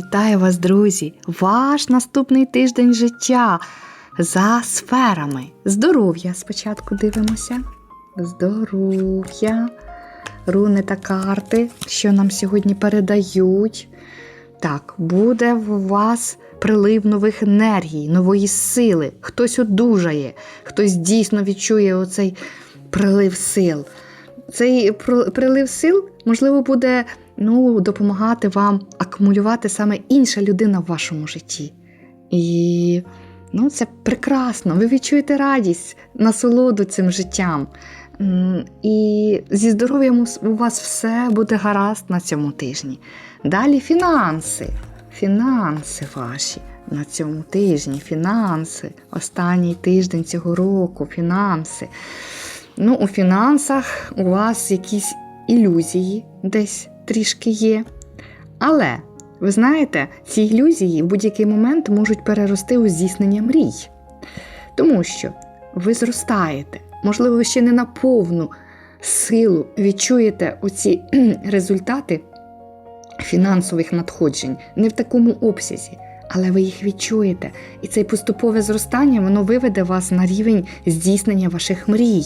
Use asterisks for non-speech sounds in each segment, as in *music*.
Вітаю вас, друзі! Ваш наступний тиждень життя за сферами. Здоров'я спочатку дивимося. Здоров'я, руни та карти, що нам сьогодні передають. Так, буде у вас прилив нових енергій, нової сили. Хтось одужає, хтось дійсно відчує оцей прилив сил. Цей прилив сил, можливо, буде ну, допомагати вам акумулювати саме інша людина в вашому житті. І ну, це прекрасно. Ви відчуєте радість, насолоду цим життям. І зі здоров'ям у вас все буде гаразд на цьому тижні. Далі фінанси. Фінанси ваші на цьому тижні. Фінанси. Останній тиждень цього року. Фінанси. Ну, у фінансах у вас якісь ілюзії десь трішки є. Але ви знаєте, ці ілюзії в будь-який момент можуть перерости у здійснення мрій. Тому що ви зростаєте, можливо, ви ще не на повну силу відчуєте оці *clears throat* результати фінансових надходжень, не в такому обсязі. Але ви їх відчуєте, і це поступове зростання воно виведе вас на рівень здійснення ваших мрій.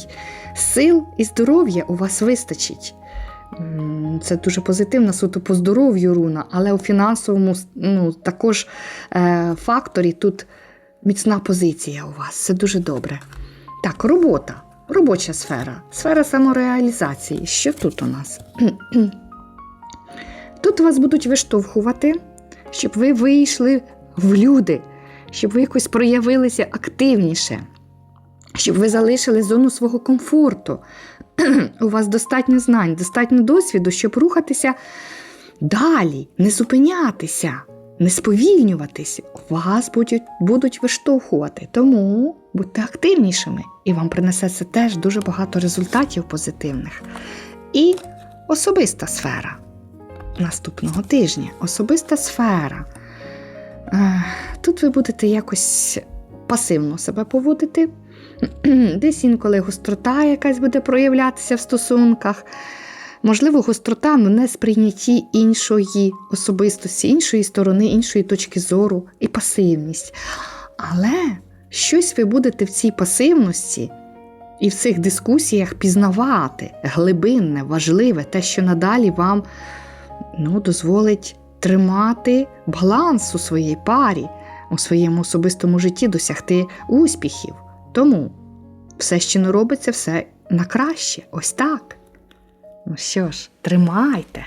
Сил і здоров'я у вас вистачить. Це дуже позитивна суто по здоров'ю руна, але у фінансовому ну, також е, факторі тут міцна позиція у вас. Це дуже добре. Так, робота. Робоча сфера, сфера самореалізації. Що тут у нас? *clears throat* Тут вас будуть виштовхувати, щоб ви вийшли в люди, щоб ви якось проявилися активніше, щоб ви залишили зону свого комфорту. *clears throat* У вас достатньо знань, достатньо досвіду, щоб рухатися далі, не зупинятися, не сповільнюватися. Вас будуть, будуть виштовхувати. Тому будьте активнішими, і вам принесе це теж дуже багато результатів позитивних. І особиста сфера наступного тижня. Особиста сфера. Е, Тут ви будете якось пасивно себе поводити. *clears throat* Десь інколи гострота якась буде проявлятися в стосунках. Можливо, гострота в несприйнятті іншої особистості, іншої сторони, іншої точки зору і пасивність. Але щось ви будете в цій пасивності і в цих дискусіях пізнавати глибинне, важливе, те, що надалі вам ну, дозволить тримати баланс у своїй парі, у своєму особистому житті, досягти успіхів. Тому все, що не робиться, все на краще. Ось так. Ну що ж, тримайте.